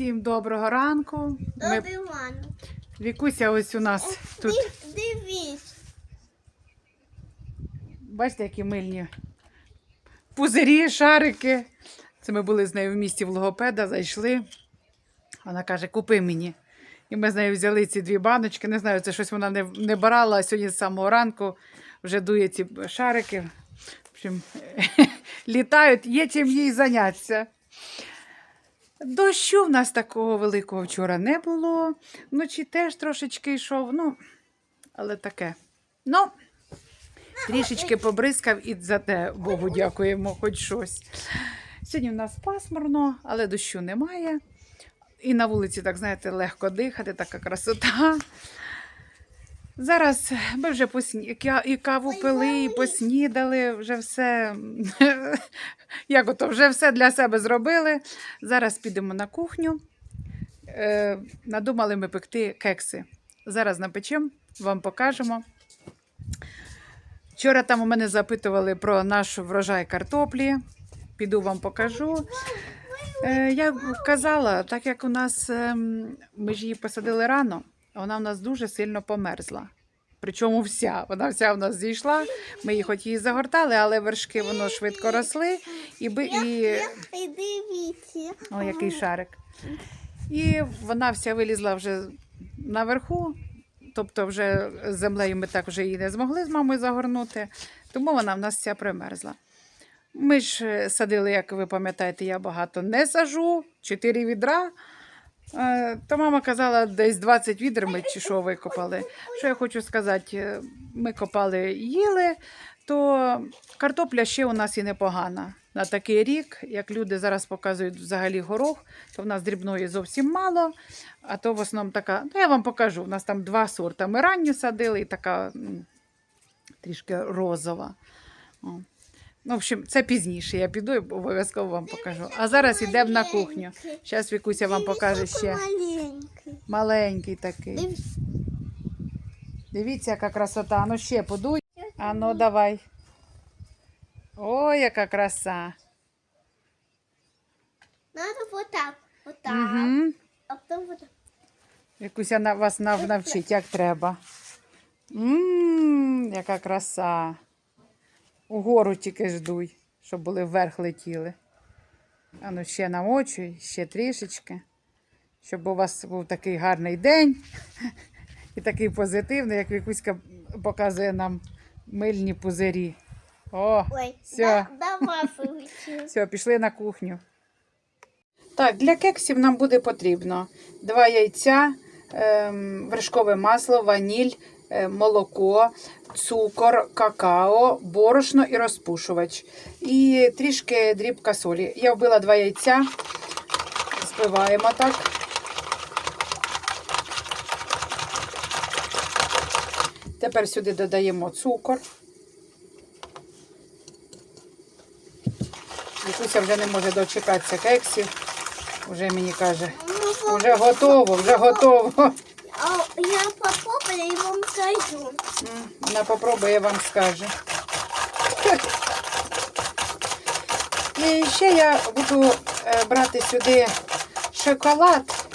Всім доброго ранку. Ми... Добрий ранок. Вікуся ось у нас тут. Дивись. Бачите, які мильні пузирі, шарики. Це ми були з нею в місті в логопеда, зайшли. Вона каже, купи мені. І ми з нею взяли ці дві баночки. Не знаю, це щось вона не, не брала, а сьогодні з самого ранку вже дує ці шарики. В общем, літають, є чим їй зайнятися. Дощу в нас такого великого вчора не було. Вночі теж трошечки йшов, ну, але таке. Ну, трішечки побризкав і за те Богу дякуємо, хоч щось. Сьогодні в нас пасмурно, але дощу немає. І на вулиці, так знаєте, легко дихати, така красота. Зараз ми вже посні... і каву пили, і поснідали, вже все. Як ото, вже все для себе зробили. Зараз підемо на кухню. Е, надумали ми пекти кекси. Зараз напечемо, вам покажемо. Вчора там у мене запитували про наш врожай картоплі. Піду вам покажу. Е, я казала, так як у нас ем, ми ж її посадили рано, вона в нас дуже сильно померзла. Причому вся, вона вся в нас зійшла. Ми її хоч її загортали, але вершки воно швидко росли. І, би, і... Дивіться. О, який шарик. І вона вся вилізла вже наверху, тобто вже з землею ми так вже її не змогли з мамою загорнути, тому вона в нас вся примерзла. Ми ж е, садили, як ви пам'ятаєте, я багато не сажу, 4 відра. Е, То мама казала, десь 20 відер ми чи що викопали. Що я хочу сказати, е, ми копали їли, то картопля ще у нас і непогана. На такий рік, як люди зараз показують взагалі горох, то в нас дрібної зовсім мало, а то в основному така, ну я вам покажу, у нас там два сорта. Ми ранню садили і така трішки розова. О. Ну, в общем, це пізніше. Я піду і обов'язково вам покажу. А зараз йдемо на кухню. Зараз Вікуся вам покаже ще Маленький. маленький такий. Дивіться, яка красота. Ну ще подуй. А ну давай. Ой, яка краса. Надо вот так. Вот так. Угу. А потом вот так. Якуся на вас нав- навчить, як треба. Мм, яка краса. Угору тільки ждуй, щоб були вверх летіли. А ну ще намочуй, ще трішечки. Щоб у вас був такий гарний день і такий позитивний, як Вікуська показує нам мильні пузирі. О, Ой, Всё. да- выучи. все, пішли на кухню. Так, для кексів нам буде потрібно два яйця, ем, вершкове масло, ваніль, молоко, цукор, какао, борошно і розпушувач. І трішки дрібка солі. Я вбила два яйця, збиваємо так. Тепер сюди додаємо цукор. Вікуся вже не може дочекатися кексів. Вже мені каже, вже готово, вже готово. Я попробую и вам скажу. М, Вона попробує вам скаже. І ще я буду е, брати сюди шоколад.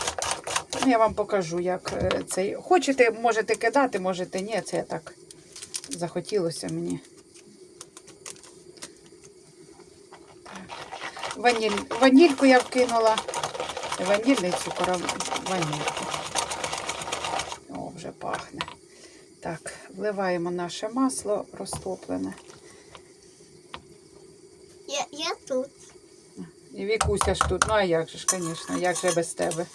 Ну, Я вам покажу, як е, цей. Хочете, можете кидати, можете ні. Це так захотілося мені. Ваніль, ванільку я вкинула. Ванільний цукор, ванільку. Пахне. Так, вливаємо наше масло розтоплене. Я, я тут. І Вікуся ж тут. Ну а як же ж, звісно, як же без тебе.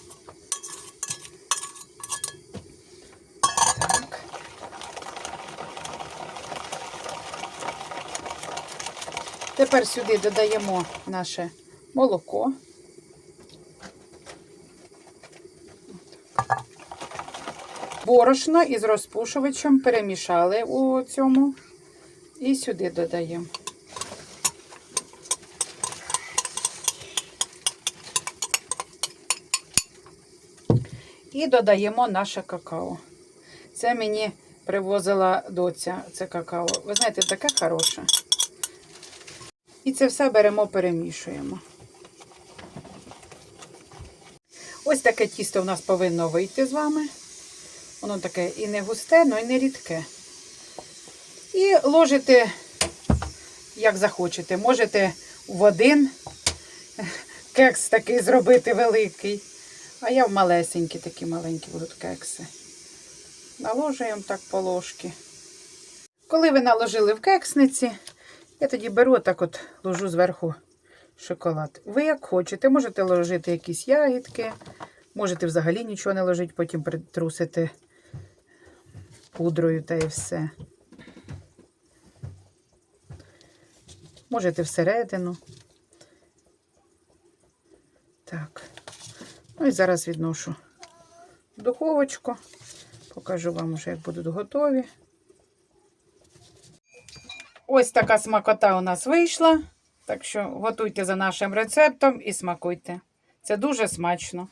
Так. Тепер сюди додаємо наше молоко. Борошно із розпушувачем перемішали у цьому і сюди додаємо. І додаємо наше какао. Це мені привозила доця, це какао. Ви знаєте, таке хороше. І це все беремо, перемішуємо. Ось таке тісто у нас повинно вийти з вами. Воно таке і не густе, але і не рідке. І ложите, як захочете. Можете в один кекс такий зробити великий. А я в малесенькі, такі маленькі будуть кекси. Наложуємо так по ложки. Коли ви наложили в кексниці, я тоді беру так от ложу зверху шоколад. Ви як хочете, можете ложити якісь ягідки, можете взагалі нічого не ложити, потім притрусити пудрою та і все. Можете всередину. Так. Ну і зараз відношу в духовочку. Покажу вам вже, як будуть готові. Ось така смакота у нас вийшла. Так що готуйте за нашим рецептом і смакуйте. Це дуже смачно.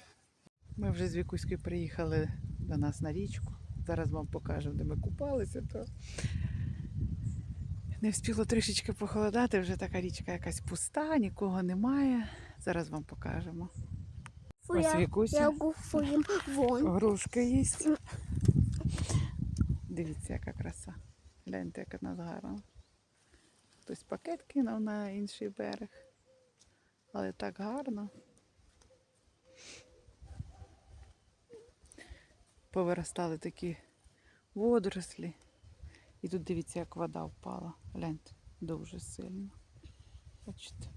Ми вже з Вікуською приїхали до нас на річку. Зараз вам покажемо, де ми купалися. То... Не встигло трішечки похолодати, вже така річка якась пуста, нікого немає. Зараз вам покажемо. Ось Вікуся. Грушки їсть. Дивіться, яка краса. Гляньте, яка нас гарна. Хтось пакет кинув на інший берег. Але так гарно. Повиростали такі водорослі. І тут дивіться, як вода впала. Гляньте, дуже сильно. Бачите,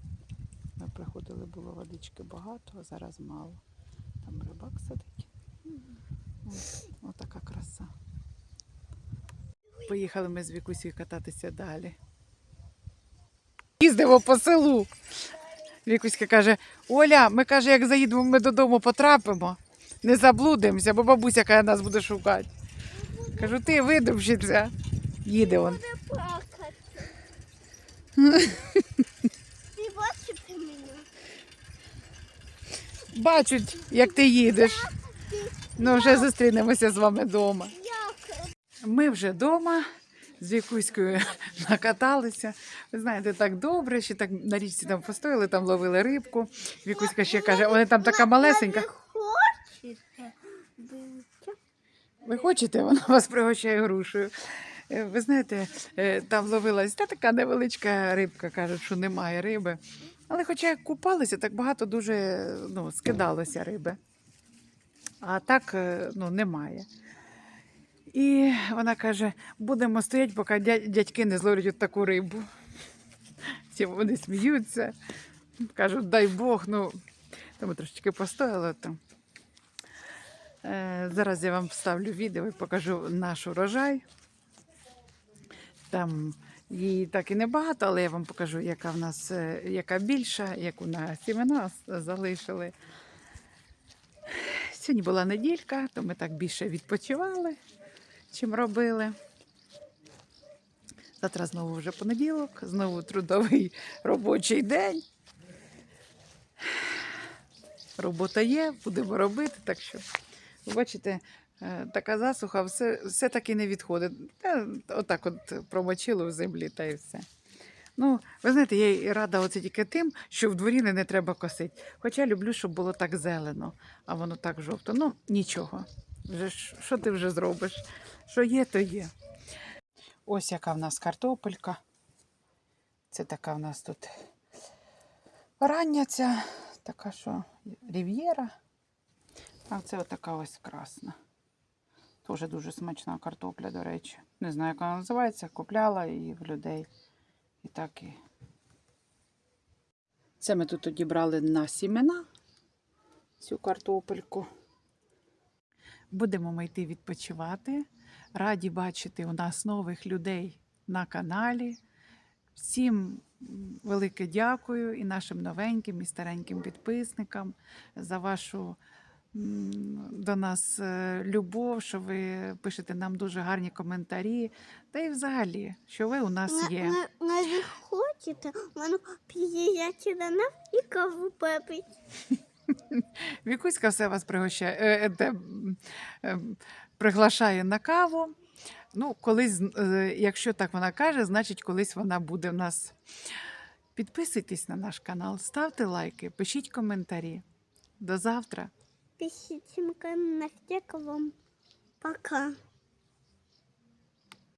ми приходили, було водички багато, а зараз мало. Там рибак сидить. Ось, Отака краса. Поїхали ми з Вікусею кататися далі. Їздимо по селу. Вікуська каже: Оля, ми каже, як заїдемо, ми додому потрапимо, не заблудимося, бо бабуся каже, нас буде шукати. Кажу, ти видовжиться. Їде он. Плакати. Ти бачиш мене? Бачать, як ти їдеш. Ну, вже зустрінемося з вами вдома. Як? Ми вже вдома з Вікуською накаталися. Ви знаєте, так добре, ще так на річці там постояли, там ловили рибку. Вікуська ще каже, вони там така малесенька. Ви хочете вона вас пригощає грушею. Е, Ви знаєте, е, там ловилась та така невеличка рибка, кажуть, що немає риби. Але хоча як купалися, так багато дуже ну, скидалося риби. А так е, ну, немає. І вона каже: будемо стояти, поки дядьки не зловлять от таку рибу. Всі вони сміються. Кажуть, дай Бог, ну, тому трошечки постояли там. Е, Зараз я вам вставлю відео і покажу наш урожай. Там її так і небагато, але я вам покажу, яка в нас е, яка більша, яку на сімена залишили. Сьогодні була неділька, то ми так більше відпочивали, чим робили. Завтра знову вже понеділок, знову трудовий робочий день. Робота є, будемо робити, так що бачите, е, така засуха, все, все таки не відходить. Та, отак от промочило в землі та і все. Ну, ви знаєте, я і рада оце тільки тим, що в дворі не, не треба косити. Хоча люблю, щоб було так зелено, а воно так жовто. Ну, нічого. Вже що ти вже зробиш? Що є, то є. Ось яка в нас картопелька. Це така в нас тут рання ця, така що рів'єра. А це отака ось красна. Теж дуже смачна картопля, до речі. Не знаю, як вона називається. Купляла її в людей. І так і. Це ми тут тоді брали на сімена цю картопельку. Будемо ми йти відпочивати. Раді бачити у нас нових людей на каналі. Всім велике дякую і нашим новеньким і стареньким підписникам за вашу до нас е, любов, що ви пишете нам дуже гарні коментарі. Та й взагалі, що ви у нас є. На, на, ви хочете, воно приїжджати до нас і каву пепить. Вікуська все вас пригощає, е, е, е, приглашає на каву. Ну, колись, е, якщо так вона каже, значить колись вона буде в нас. Підписуйтесь на наш канал, ставте лайки, пишіть коментарі. До завтра підписчикам на всіх вам пока.